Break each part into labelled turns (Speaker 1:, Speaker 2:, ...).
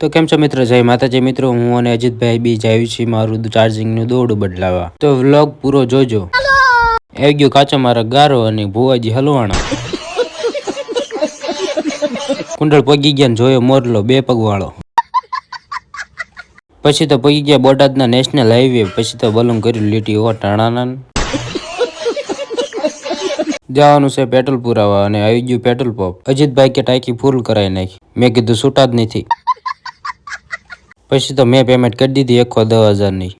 Speaker 1: તો કેમ છો મિત્રો? જય માતાજી. મિત્રો, હું અને અજીતભાઈ બી જાયું છીએ મારું ચાર્જિંગનું દોરડું બદલાવા. તો વ્લોગ પૂરો જોજો. આવી ગયો કાચો મારા ગારો અને ભુવાજી હલવાણા. કુંડળ પગી ગયા જોયો મોરલો, બે પગવાળો. પછી તો પગી ગયા બોટાદના નેશનલ હાઈવે પછી તો બલમ કર્યું લીટી ઓ ટાણાના જવાનું છે પેટ્રોલ પુરાવા અને આવી ગયું પેટ્રોલ પંપ. અજીતભાઈ કે ટાંકી ફૂલ કરાવી નાખી. મેં કીધું, છૂટા જ નથી. પછી તો મેં પેમેન્ટ કરી દીધી એકસો દસ હજારની.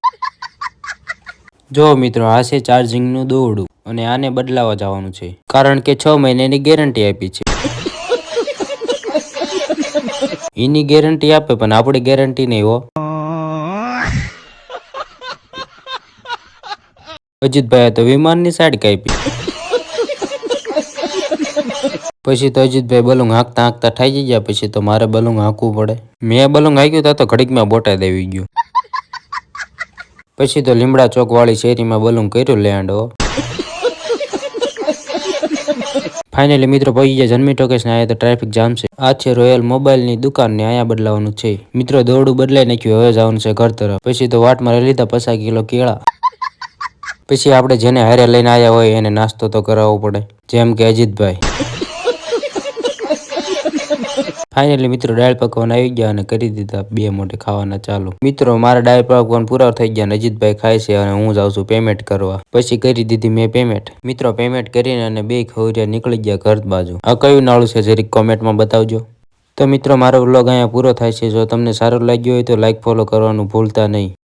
Speaker 1: જો મિત્રો, આ છે ચાર્જિંગનું દોરડું અને આને બદલાવા જવાનું છે. કારણ કે છ મહિનાની ગેરંટી આપી છે. એની ગેરંટી આપે, પણ આપણી ગેરંટી નહીં હો. અજીતભાઈ તો વિમાનની સાઈડ કાપી. પછી તો અજીતભાઈ બલૂંગ હાંકતા હાંકતા ઠાઈ ગયા, પછી તો મારે બલૂંગ હાંકવું પડે. મેં બલૂંગ હાંક્યું તા ઘડીકમાં બોટા દેવી ગયું. પછી તો લીમડા ચોક વાળી શેરીમાં બલૂંગ કર્યું લેન્ડ ફાઇનલી મિત્રો પહોંચી ગયા જન્મી ટોકેશ ને અહીંયા તો ટ્રાફિક જામ છે. આ છે રોયલ મોબાઈલની દુકાન ને અહીંયા બદલાવાનું છે. મિત્રો દોરડું બદલાઈ નાખ્યું, હવે જવાનું છે ઘર તરફ. પછી તો વાટમાં લઈ લીધા પચાસ કિલો કેળા. પછી આપણે જેને હારે લઈને આવ્યા હોય એને નાસ્તો તો કરાવવો પડે. જેમ કે અજીતભાઈ. ફાઇનલી મિત્રો ડાળ પકવાન આવી ગયા અને કરી દીધા. બે મોઢે ખાવાના ચાલુ. મિત્રો, મારા દાળ પકવાન પૂરા થઈ ગયા અને અજીતભાઈ ખાય છે અને હું જાઉં છું પેમેન્ટ કરવા. પછી કરી દીધી મેં પેમેન્ટ મિત્રો પેમેન્ટ કરીને અને બે ખવરિયા નીકળી ગયા ઘર બાજુ. આ કયું નાળું છે જરીક કોમેન્ટમાં બતાવજો. તો મિત્રો, મારો વ્લોગ અહીંયા પૂરો થાય છે. જો તમને સારું લાગ્યું હોય તો લાઈક ફોલો કરવાનું ભૂલતા નહીં.